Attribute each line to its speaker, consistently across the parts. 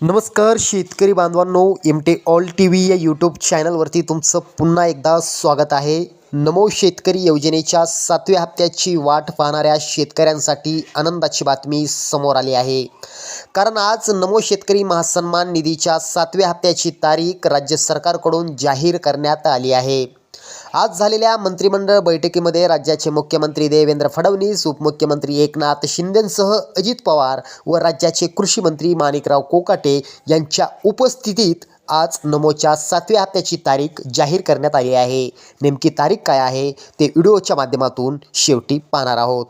Speaker 1: नमस्कार शेतकरी बांधवांनो M T all T V या यूट्यूब चॅनलवरती तुमचं पुन्हा एकदा स्वागत आहे. नमो शेतकरी योजनेच्या सातव्या हप्त्याची वाट पाहणाऱ्या शेतकऱ्यांसाठी आनंदाची बातमी समोर आली आहे. कारण आज नमो शेतकरी महासन्मान निधीच्या सातव्या हप्त्याची तारीख राज्य सरकारकडून जाहीर करण्यात आली आहे. आज झालेल्या मंत्रिमंडळ बैठकीमध्ये राज्याचे मुख्यमंत्री देवेंद्र फडणवीस उपमुख्यमंत्री एकनाथ शिंदेंसह अजित पवार व राज्याचे कृषी मंत्री माणिकराव कोकाटे यांच्या उपस्थितीत आज नमोच्या सातव्या हप्त्याची तारीख जाहीर करण्यात आली आहे. नेमकी तारीख काय आहे ते व्हिडिओच्या माध्यमातून शेवटी पाहणार आहोत.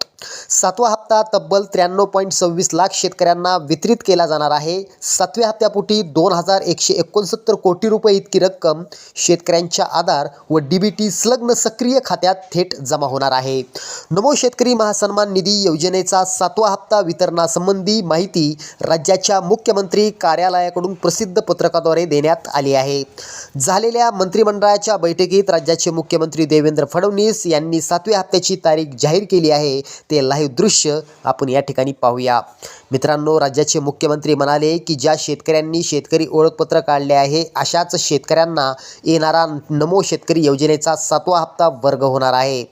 Speaker 1: सातवा हप्ता तब्बल त्र्याण्णव पॉईंट सव्वीस लाख शेतकऱ्यांना वितरित केला जाणार आहे. सातव्या हप्त्यापोटी दोन हजार एकशे एकोणसत्तर कोटी रुपये इतकी रक्कम शेतकऱ्यांच्या आधार व डी बी टी संलग्न सक्रिय खात्यात थेट जमा होणार आहे. नमो शेतकरी महासन्मान निधी योजनेचा सातवा हप्ता वितरणासंबंधी माहिती राज्याच्या मुख्यमंत्री कार्यालयाकडून प्रसिद्ध पत्रकाद्वारे देण्यात आली आहे. झालेल्या मंत्रिमंडळाच्या बैठकीत राज्याचे मुख्यमंत्री देवेंद्र फडणवीस यांनी सातव्या हप्त्याची तारीख जाहीर केली आहे. ते लाईव्ह दृश्य आपण या ठिकाणी पाहूया. मित्रांनो राज्याचे मुख्यमंत्री म्हणाले की ज्या शेतकऱ्यांनी शेतकरी ओळखपत्र काढले आहे अशाच शेतकऱ्यांना येणारा नमो शेतकरी योजनेचा सातवा हप्ता वर्ग होणार आहे.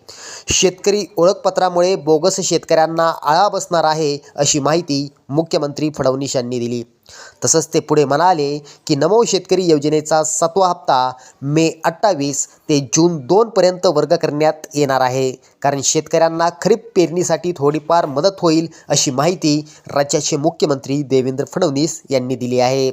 Speaker 1: शेतकरी ओळखपत्रामुळे बोगस शेतकऱ्यांना आळा बसणार आहे अशी माहिती मुख्यमंत्री फडणवीस यांनी दिली. तसंच ते पुढे म्हणाले की नमो शेतकरी योजनेचा सातवा हप्ता मे अठ्ठावीस ते जून दोनपर्यंत वर्ग करण्यात येणार आहे. कारण शेतकऱ्यांना खरीप पेरणीसाठी थोडीफार मदत होईल अशी माहिती राज्याचे मुख्यमंत्री देवेंद्र फडणवीस यांनी दिली आहे.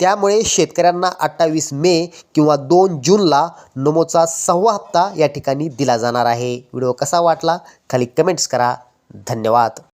Speaker 1: त्यामुळे शेतकऱ्यांना अठ्ठावीस मे किंवा दोन जूनला नमोचा सहावा हप्ता या ठिकाणी दिला जाणार आहे. व्हिडिओ कसा वाटला? खाली कमेंट्स करा. धन्यवाद.